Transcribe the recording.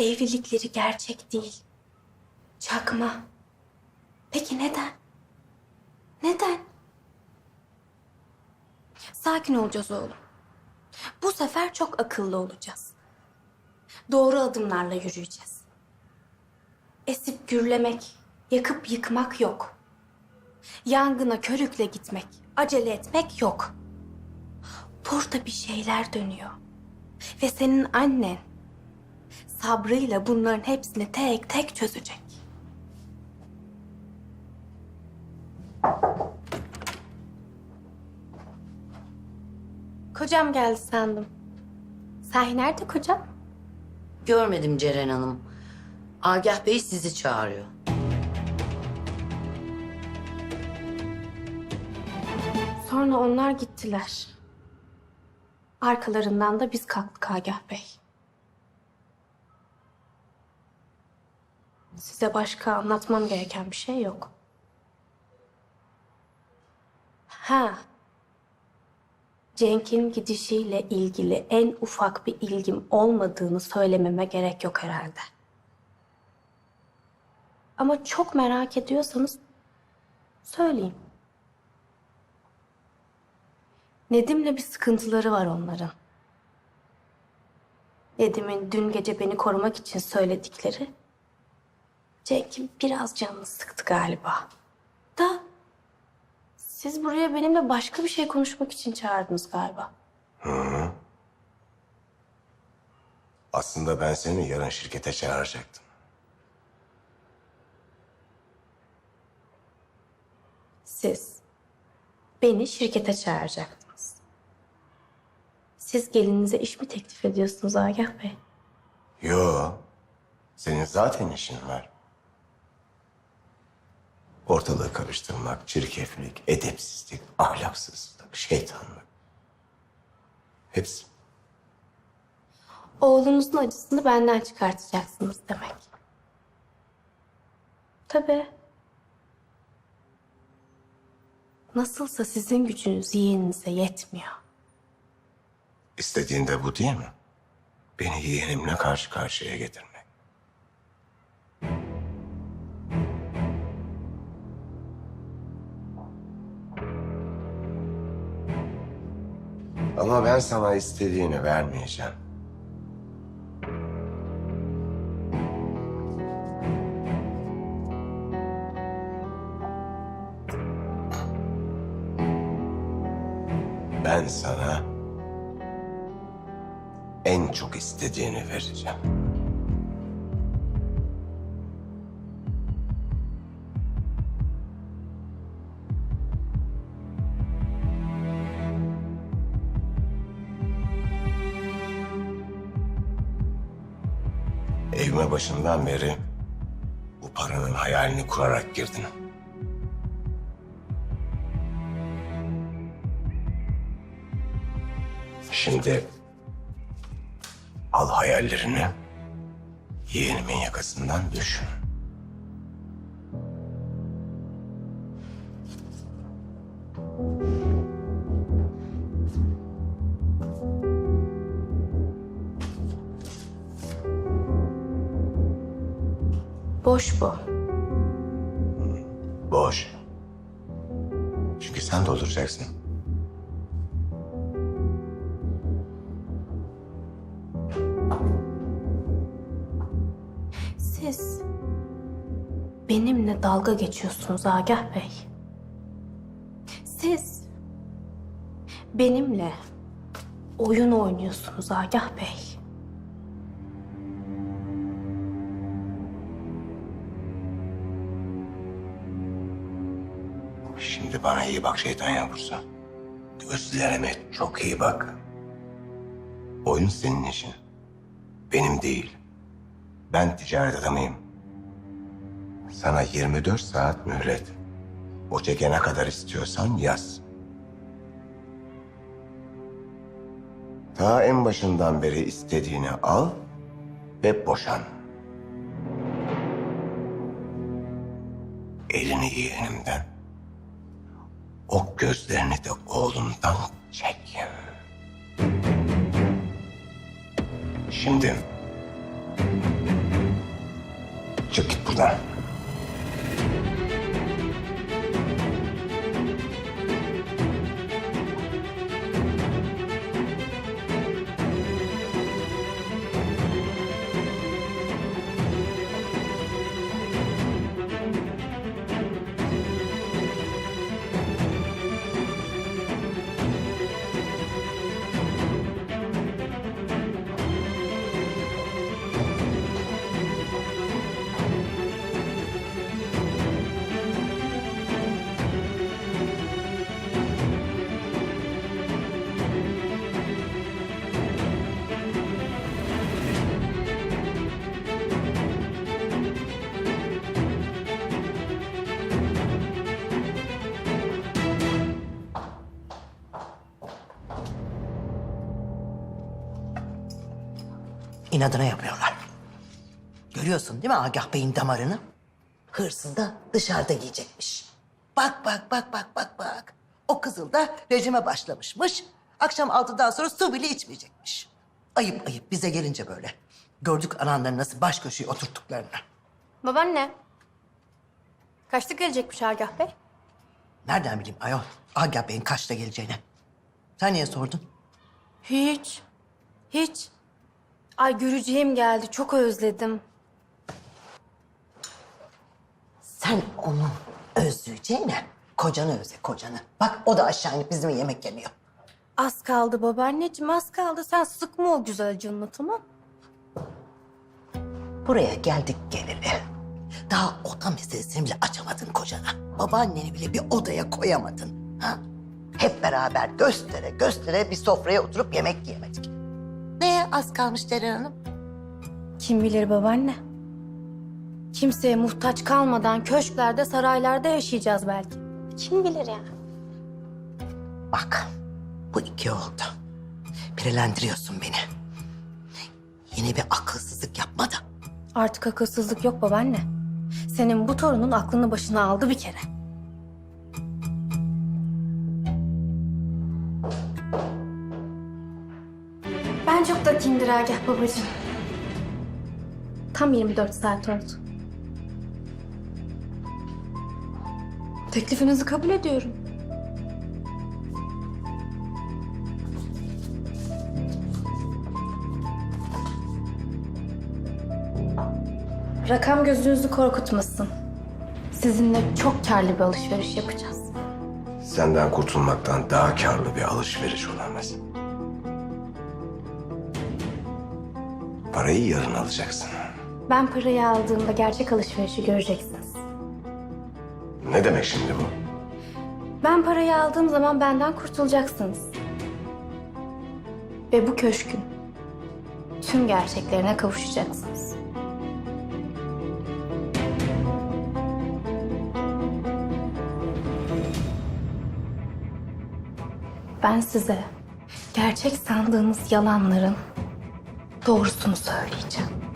Evlilikleri gerçek değil. Çakma. Peki neden? Neden? Sakin olacağız oğlum. Bu sefer çok akıllı olacağız. Doğru adımlarla yürüyeceğiz. Esip gürlemek, yakıp yıkmak yok. Yangına körükle gitmek, acele etmek yok. Burada bir şeyler dönüyor. Ve senin annen sabrıyla bunların hepsini tek tek çözecek. Kocam geldi sandım. Sahi nerede kocam? Görmedim Ceren Hanım. Agah Bey sizi çağırıyor. Sonra onlar gittiler. Arkalarından da biz kalktık Agah Bey. Size başka anlatmam gereken bir şey yok. Ha. Cenk'in gidişiyle ilgili en ufak bir ilgim olmadığını söylememe gerek yok herhalde. Ama çok merak ediyorsanız söyleyeyim. Nedim'le bir sıkıntıları var onların. Nedim'in dün gece beni korumak için söyledikleri Cenk'in biraz canını sıktı galiba. Da siz buraya benimle başka bir şey konuşmak için çağırdınız galiba. Aslında ben seni yarın şirkete çağıracaktım. Siz beni şirkete çağıracaktınız. Siz gelinize iş mi teklif ediyorsunuz Agah Bey? Yo, senin zaten işin var. Ortalığı karıştırmak, çirkeflik, edepsizlik, ahlaksızlık, şeytanlık. Hepsi. Oğlunuzun acısını benden çıkartacaksınız demek. Tabii. Nasılsa sizin gücünüz yeğeninize yetmiyor. İstediğin de bu değil mi? Beni yeğenimle karşı karşıya getirmek. Ama ben sana istediğini vermeyeceğim. Ben sana en çok istediğini vereceğim. Evime başından beri bu paranın hayalini kurarak girdin. Şimdi al hayallerini yeğenimin yakasından düşün. Boş bu. Boş. Çünkü sen dolduracaksın. Siz benimle dalga geçiyorsunuz Agah Bey. Siz benimle oyun oynuyorsunuz Agah Bey. Şimdi bana iyi bak şeytan yavrusu. Gözlerime çok iyi bak. Oyun senin işin. Benim değil. Ben ticaret adamıyım. Sana 24 saat mühlet. O çekene kadar istiyorsan yaz. Ta en başından beri istediğini al ve boşan. Elini yeğenimden. O gözlerini de oğlumdan çekin. Şimdi... Çık git buradan. İnadına yapıyorlar. Görüyorsun değil mi Agah Bey'in damarını? Hırsını da dışarıda yiyecekmiş. Bak bak bak bak bak bak. O kızıl da rejime başlamışmış. Akşam altıdan sonra su bile içmeyecekmiş. Ayıp ayıp bize gelince böyle. Gördük ananları nasıl baş köşeye oturttuklarını. Babaanne. Kaçta gelecekmiş Agah Bey? Nereden bileyim ayol Agah Bey'in kaçta geleceğini. Sen niye sordun? Hiç. Hiç. Ay göreceğim geldi. Çok özledim. Sen onu özleyeceğine kocanı özle kocanı. Bak o da aşağı inip bizimle yemek yemiyor. Az kaldı babaanneciğim az kaldı. Sen sıkma o güzel canını tamam Buraya geldik geleli. Daha oda meselesini bile açamadın kocana. Babaanneni bile bir odaya koyamadın. Ha? Hep beraber göstere göstere bir sofraya oturup yemek yiyemedik. Neye az kalmış Ceren Hanım? Kim bilir babaanne. Kimseye muhtaç kalmadan köşklerde, saraylarda yaşayacağız belki. Kim bilir yani. Bak bu iki oldu. Pirelendiriyorsun beni. Yine bir akılsızlık yapma da. Artık akılsızlık yok babaanne. Senin bu torunun aklını başına aldı bir kere. Ben çok dakiyimdir Agah babacığım. Tam 24 saat oldu. Teklifinizi kabul ediyorum. Rakam gözünüzü korkutmasın. Sizinle çok karlı bir alışveriş yapacağız. Senden kurtulmaktan daha karlı bir alışveriş olamaz. Parayı yarın alacaksın. Ben parayı aldığımda gerçek alışverişi göreceksiniz. Ne demek şimdi bu? Ben parayı aldığım zaman benden kurtulacaksınız. Ve bu köşkün tüm gerçeklerine kavuşacaksınız. Ben size gerçek sandığınız yalanların doğrusunu söyleyeceğim.